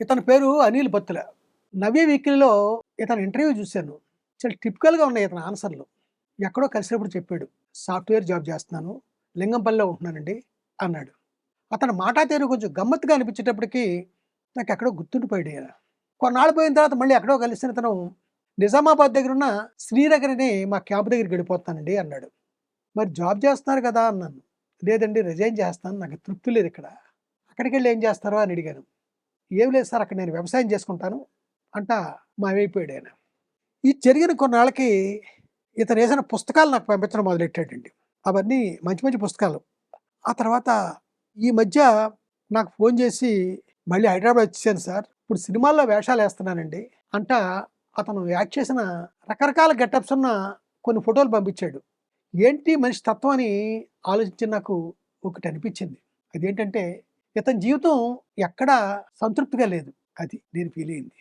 ఇతని పేరు అనిల్ బత్తుల. నవ్య వీక్లీలో ఇతని ఇంటర్వ్యూ చూశాను. చాలా టిపికల్గా ఉన్నాయి ఇతని ఆన్సర్లు. ఎక్కడో కలిసినప్పుడు చెప్పాడు. సాఫ్ట్వేర్ జాబ్ చేస్తున్నాను. లింగంపల్లిలో ఉంటున్నానండి అన్నాడు. అతని మాటా తీరు కొంచెం గమ్మత్తుగా అనిపించేటప్పటికి నాకు ఎక్కడో గుర్తుండిపోయాడు ఈయన. కొన్నాళ్ళు పోయిన తర్వాత మళ్ళీ ఎక్కడో కలిసిన తను నిజామాబాద్ దగ్గర ఉన్న శ్రీనగర్ని మా క్యాంప్ దగ్గరికి వెళ్ళిపోతానండి అన్నాడు. మరి జాబ్ చేస్తున్నారు కదా అన్నాను. లేదండి రిజైన్ చేస్తాను. నాకు తృప్తి లేదు ఇక్కడ. అక్కడికి వెళ్ళి ఏం చేస్తారో అని అడిగాను. ఏం లేదు సార్ అక్కడ నేను వ్యవసాయం చేసుకుంటాను అంట మావైపోయాడు ఆయన. ఈ జరిగిన కొన్నాళ్ళకి ఇతను వేసిన పుస్తకాలు నాకు పంపించడం మొదలెట్టాడండి. అవన్నీ మంచి మంచి పుస్తకాలు. ఆ తర్వాత ఈ మధ్య నాకు ఫోన్ చేసి మళ్ళీ హైదరాబాద్ వచ్చేసాను సార్. ఇప్పుడు సినిమాల్లో వేషాలు వేస్తున్నానండి అంట అతను యాక్ట్ చేసిన రకరకాల గెటప్స్ ఉన్న కొన్ని ఫోటోలు పంపించాడు. ఏంటి మనిషి తత్వం అని ఆలోచించి నాకు ఒకటి అనిపించింది. అదేంటంటే ఇతని జీవితం ఎక్కడా సంతృప్తిగా లేదు. అది నేను ఫీల్ అయింది